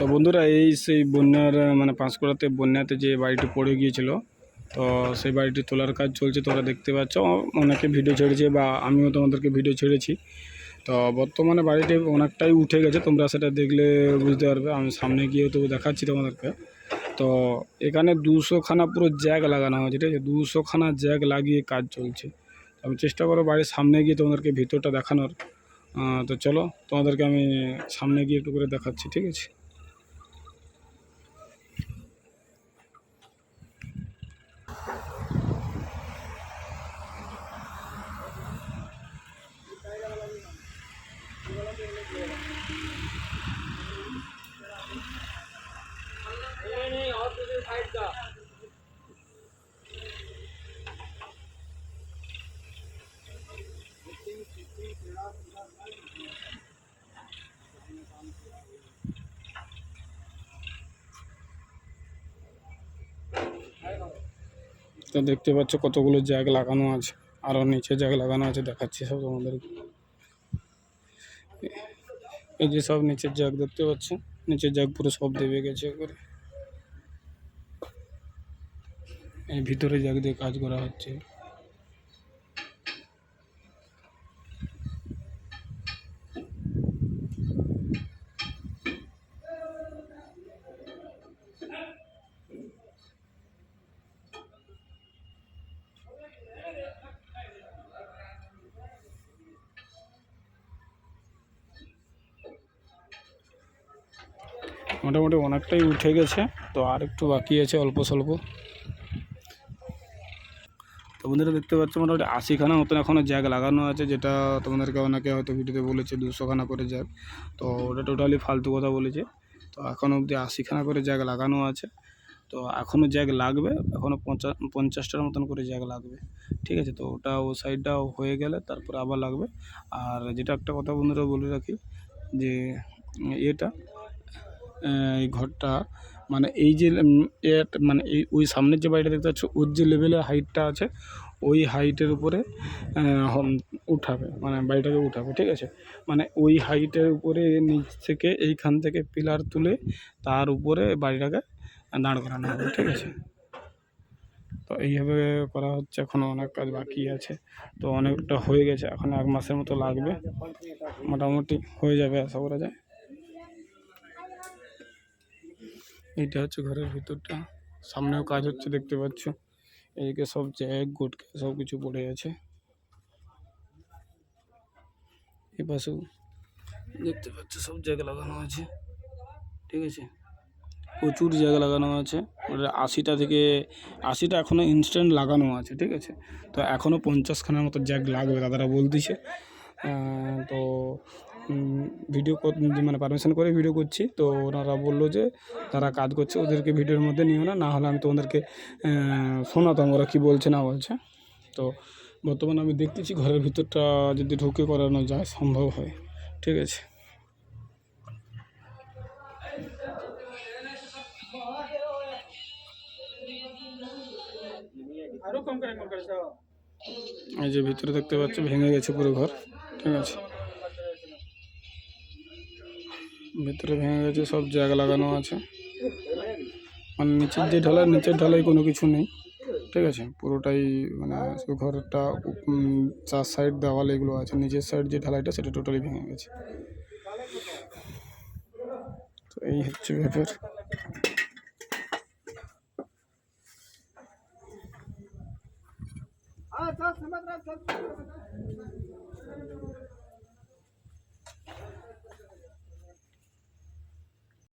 তো বন্ধুরা, এই সেই বন্যার মানে পাঁশকুড়াতে বন্যাতে যে বাড়িটি পড়ে গিয়েছিল, তো সেই বাড়িটি তোলার কাজ চলছে, তোমরা দেখতে পাচ্ছ। অনেকে ভিডিও ছেড়েছে বা আমিও তোমাদেরকে ভিডিও ছেড়েছি। তো বর্তমানে বাড়িটি অনেকটাই উঠে গেছে, তোমরা সেটা দেখলে বুঝতে পারবে। আমি সামনে গিয়ে তো দেখাচ্ছি তোমাদেরকে। তো এখানে দুশোখানা পুরো জ্যাগ লাগানো হয়েছে, ঠিক আছে? দুশোখানা জ্যাগ লাগিয়ে কাজ চলছে। আমি চেষ্টা করব বাড়ির সামনে গিয়ে তোমাদেরকে ভিতরটা দেখানোর। তো চলো, তোমাদেরকে আমি সামনে গিয়ে একটু করে দেখাচ্ছি, ঠিক আছে? তো দেখতে পাচ্ছ কতগুলো জ্যাগ লাগানো আছে। আরও নিচে জ্যাগ লাগানো আছে, দেখাচ্ছি সব তোমাদেরকে। এই যে সব নিচের জ্যাগ দেখতে পাচ্ছ, নিচের জ্যাগ পুরো সব দেবে গেছে করে এই ভিতরে জ্যাগ দিয়ে কাজ করা হচ্ছে। মোটামুটি অনেকটাই উঠে গেছে, তো আর একটু বাকি আছে অল্প স্বল্প। তো বন্ধুরা দেখতে পাচ্ছ মোটামুটি আশিখানা মতন এখনও জ্যাগ লাগানো আছে, যেটা তোমাদেরকে অনেকে হয়তো ভিডিওতে বলেছে দুশোখানা করে জ্যাগ তো ওটা টোটালি ফালতু কথা বলেছে। তো এখনও অবধি আশিখানা করে জ্যাগ লাগানো আছে। তো এখনও জ্যাগ লাগবে এখনও পঞ্চাশ পঞ্চাশটার মতন করে জ্যাগ লাগবে। ঠিক আছে, তো ওটা ও সাইডটা হয়ে গেলে তারপরে আবার লাগবে। আর যেটা একটা কথা বন্ধুরা বলে রাখি, যে এটা এই ঘরটা মানে এই যে মানে এই, ওই সামনের যে বাড়িটা দেখতে পাচ্ছ, ওর যে লেভেলের হাইটটা আছে, ওই হাইটের উপরে উঠাবে মানে বাড়িটাকে উঠাবে, ঠিক আছে? মানে ওই হাইটের উপরে নিচ থেকে, এইখান থেকে পিলার তুলে তার উপরে বাড়িটাকে দাঁড় করানো হবে, ঠিক আছে? তো এইভাবে করা হচ্ছে এখনও অনেক কাজ বাকি আছে। তো অনেকটা হয়ে গেছে, এখন এক মাসের মতো লাগবে। মোটামুটি হয়ে যাবে, আশা করা যায়। এইটা হচ্ছে ঘরের ভিতরটা। সামনেও কাজ হচ্ছে, দেখতে পাচ্ছ। এদিকে সব জ্যাক, গুটকে সব কিছু পড়ে আছে। এই পাশেও দেখতে পাচ্ছ, সব জায়গা লাগানো আছে। ঠিক আছে? প্রচুর জায়গা লাগানো আছে। আশিটা থেকে, আশিটা এখনও ইনস্ট্যান্ট লাগানো আছে, ঠিক আছে? তো এখনও পঞ্চাশখানার মতো জ্যাক লাগবে, দাদারা বলতেছে। তো ভিডিও মানে পারমিশন করে ভিডিও করছি, তো ওনারা বলল যে তারা কাজ করছে, ওদেরকে ভিডিওর মধ্যে নিও না না হলে আমি তোমাদেরকে শোনাতাম ওরা কী বলছে, না বলছে। তো বর্তমানে আমি দেখতেছি ঘরের ভিতরটা যদি ঢুকে করানো যায়, সম্ভব হয়। ঠিক আছে। এই যে ভিতরে দেখতে পাচ্ছ, ভেঙে গেছে পুরো ঘর। ঠিক আছে। ভিতরে ভেঙে গেছে, সব জায়গা লাগানো আছে। মানে নিচের যে ঢালাই, নিচের ঢালাই কোনো কিছু নেই, ঠিক আছে? পুরোটাই মানে ঘরটা চার সাইড দেওয়াল এগুলো আছে নিচের সাইড যে ঢালাইটা সেটা টোটালি ভেঙে গেছে। তো এই হচ্ছে ব্যাপার।